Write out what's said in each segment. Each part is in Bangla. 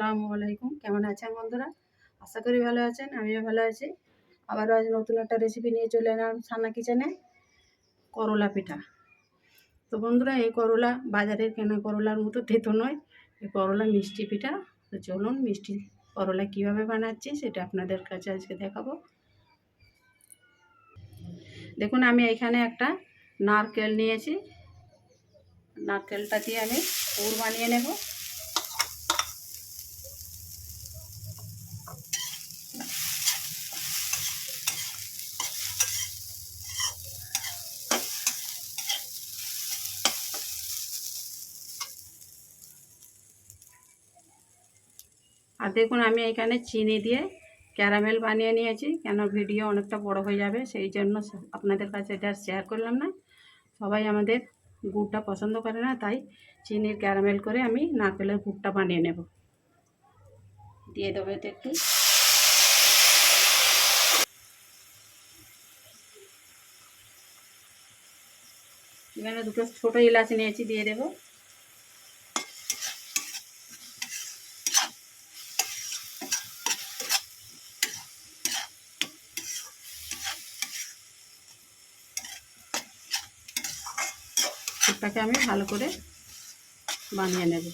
আসসালামু আলাইকুম। কেমন আছেন বন্ধুরা? আশা করি ভালো আছেন, আমিও ভালো আছি। আবারও আজ নতুন একটা রেসিপি নিয়ে চলে এলাম সান্না কিচেনে, করলা পিঠা। তো বন্ধুরা, এই করলা বাজারের কেনা করলার মতো তেতো নয়, এই করলা মিষ্টি পিঠা। তো চলুন মিষ্টি করলা কীভাবে বানাচ্ছি সেটা আপনাদের কাছে আজকে দেখাবো। দেখুন, আমি এখানে একটা নারকেল নিয়েছি। নারকেলটা দিয়ে আমি পুর বানিয়ে নেব। আর দেখুন, আমি এখানে চিনি দিয়ে ক্যারামেল বানিয়ে নিয়েছি। কেন ভিডিও অনেকটা বড় হয়ে যাবে, সেই জন্য আপনাদের কাছে এটা শেয়ার করলাম না। সবাই আমাদের গুড়টা পছন্দ করে না, তাই চিনির ক্যারামেল করে আমি নারকেলের গুড়টা বানিয়ে নেব। দিয়ে দেবো এতে একটু। এখানে দুটো ছোটো এলাচ নিয়েছি, দিয়ে দেবো। এটাকে আমি ভালো করে বানিয়ে নেব।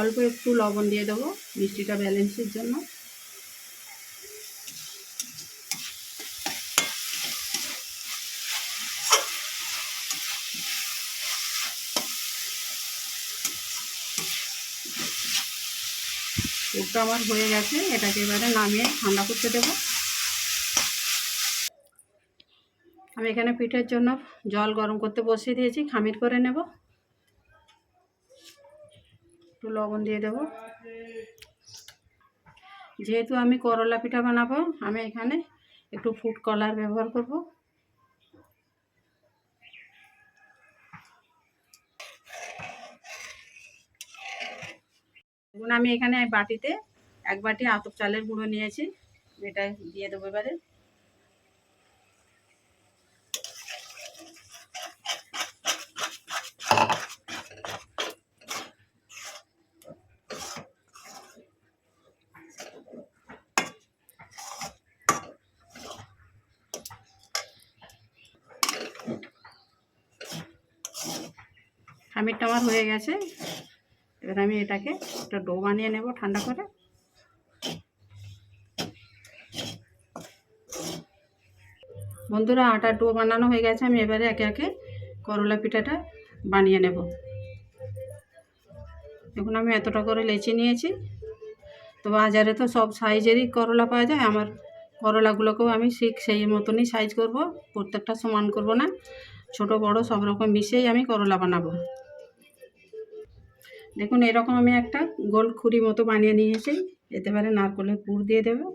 অল্প একটু লবণ দিয়ে দেবো মিষ্টিটা ব্যালেন্সের জন্য। পুরটা আমার হয়ে গেছে, এটাকে এবারে নামিয়ে ঠান্ডা করতে দেবো। আমি এখানে পিঠের জন্য জল গরম করতে বসিয়ে দিয়েছি, খামির করে নেব। একটু লবণ দিয়ে দেব। যেহেতু আমি করলা পিঠা বানাবো, আমি এখানে একটু ফুড কলার ব্যবহার করব। আমি এখানে বাটিতে এক বাটি আতপ চালের গুঁড়ো নিয়েছি এটা দিয়ে দেবো এবারে। খামিরটা আমার হয়ে গেছে। এবার আমি এটাকে একটা ডো বানিয়ে নেব ঠান্ডা করে। বন্ধুরা, আটার ডো বানানো হয়ে গেছে। আমি এবারে একে একে করলা পিঠাটা বানিয়ে নেব। এখন আমি এতটা করে লেচি নিয়েছি। তো বাজারে তো সব সাইজেরই করলা পাওয়া যায়। আমার করলাগুলোকেও আমি ঠিক সেই মতনই সাইজ করব। প্রত্যেকটা সমান করব না। ছোট, বড়, সব রকম মিশিয়েই আমি করলা বানাবো। দেখুন, এরকম আমি একটা গোল খুঁড়ি মতো বানিয়ে নিয়েছি। এতে পারে নারকলের পুর দিয়ে দেবো।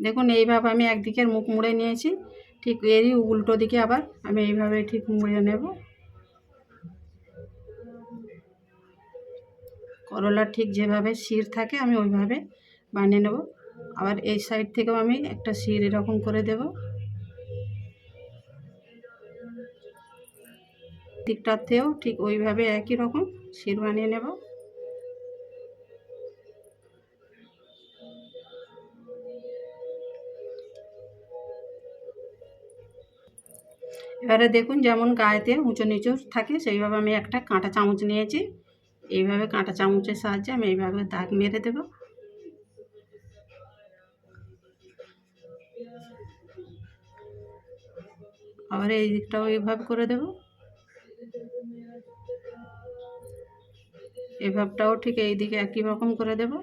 দেখুন, এইভাবে আমি একদিকের মুখ মুড়ে নিয়েছি, ঠিক এরই উল্টো দিকে আবার আমি এইভাবে ঠিক মুড়ে নেব। করলার ঠিক যেভাবে শির থাকে, আমি ওইভাবে বানিয়ে নেব। আবার এই সাইড থেকেও আমি একটা শির এরকম করে দেব। দিকটাতেও ঠিক ওইভাবে একই রকম শির বানিয়ে নেব। এবারে দেখুন যেমন গায়েতে উঁচু নিচু থাকে, সেইভাবে আমি একটা কাঁটা চামচ নিয়েছি। এইভাবে কাঁটা চামচের সাহায্যে আমি এইভাবে দাগ মেরে দেব। আবার এই দিকটাও এইভাবে করে দেব। এভাবটাও ঠিক এই দিকে একই রকম করে দেবো।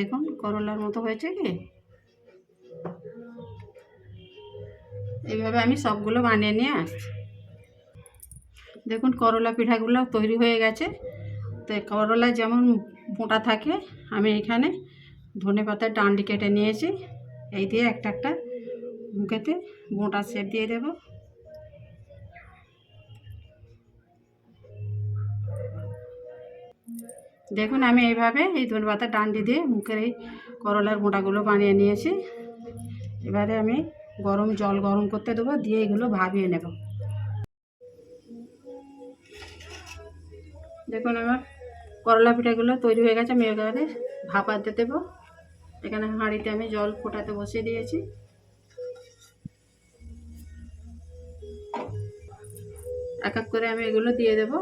দেখুন, করলার মতো হয়েছে কি? এইভাবে আমি সবগুলো বানিয়ে নিয়ে আসছি। দেখুন, করলা পিঠাগুলো তৈরি হয়ে গেছে। তো করলা যেমন মোটা থাকে, আমি এখানে ধনে পাতার ডান্ডি কেটে নিয়েছি। এই দিয়ে একটা একটা মুখেতে মোটা শেপ দিয়ে দেব। দেখুন, আমি এইভাবে এই ধনে পাতার ডান্ডি দিয়ে মুখের এই করলার মোটাগুলো বানিয়ে নিয়েছি। এবারে আমি গরম জল গরম করতে দেবো, দিয়ে এগুলো ভাবিয়ে নেব। দেখুন, আমার করলা পিঠাগুলো তৈরি হয়ে গেছে, আমি এবারে ভাপাতে দেবো। এখানে হাঁড়িতে আমি জল ফোটাতে বসিয়ে দিয়েছি। এক এক করে আমি এগুলো দিয়ে দেবো।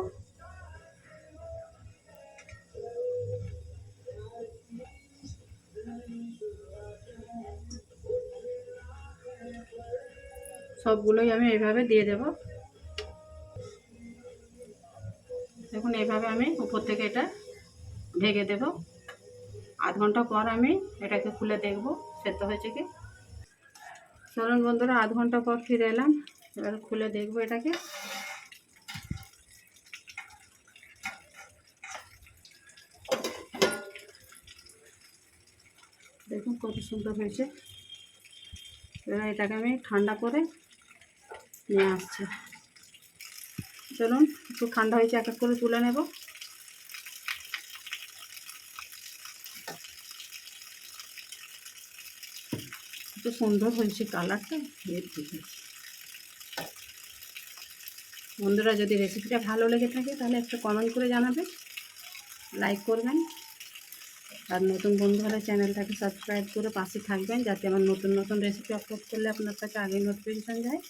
সবগুলোই আমি এইভাবে দিয়ে দেব। দেখুন এইভাবে আমি উপর থেকে এটা ঢেকে দেব। আধ ঘণ্টা পর আমি এটাকে খুলে দেখব, সেদ্ধ হয়েছে কি। চলুন বন্ধুরা, আধ ঘণ্টা পর ফিরে এলাম। এবার খুলে দেখব এটাকে। দেখুন কত সুন্দর হয়েছে। এবার এটাকে আমি ঠান্ডা করে নিয়ে আসছি। চলুন, একটু ঠান্ডা হয়েছে, এক এক করে তুলে নেব। কত সুন্দর হয়েছে কালারটা বন্ধুরা, যদি রেসিপিটা ভালো লেগে থাকে, তাহলে একটা কমেন্ট করে জানাবেন লাইক করবেন। আর নতুন বন্ধু হলে চ্যানেলটাকে সাবস্ক্রাইব করে পাশে থাকবেন, যাতে আমার নতুন নতুন রেসিপি আপলোড করলে আপনার কাছে আগে নোটিফিকেশান যায়।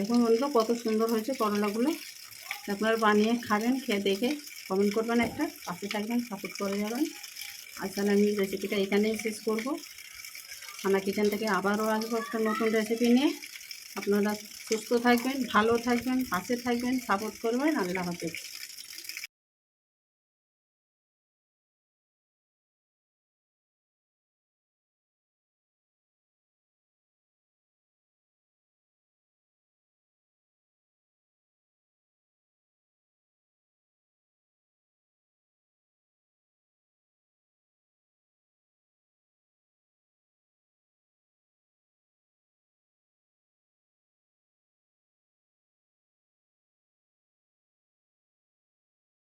দেখুন বন্ধু কত সুন্দর হয়েছে করলাগুলো। আপনারা বানিয়ে খাবেন, খেয়ে দেখে কমেন্ট করবেন একটা। পাশে থাকবেন সাপোর্ট করে যাবেন। আর তাহলে আমি রেসিপিটা এখানেই শেষ করব। খানা কিচেন থেকে আবারও আসব একটা নতুন রেসিপি নিয়ে। আপনারা সুস্থ থাকবেন, ভালো থাকবেন, পাশে থাকবেন সাপোর্ট করবেন। আল্লাহ হাফেজ।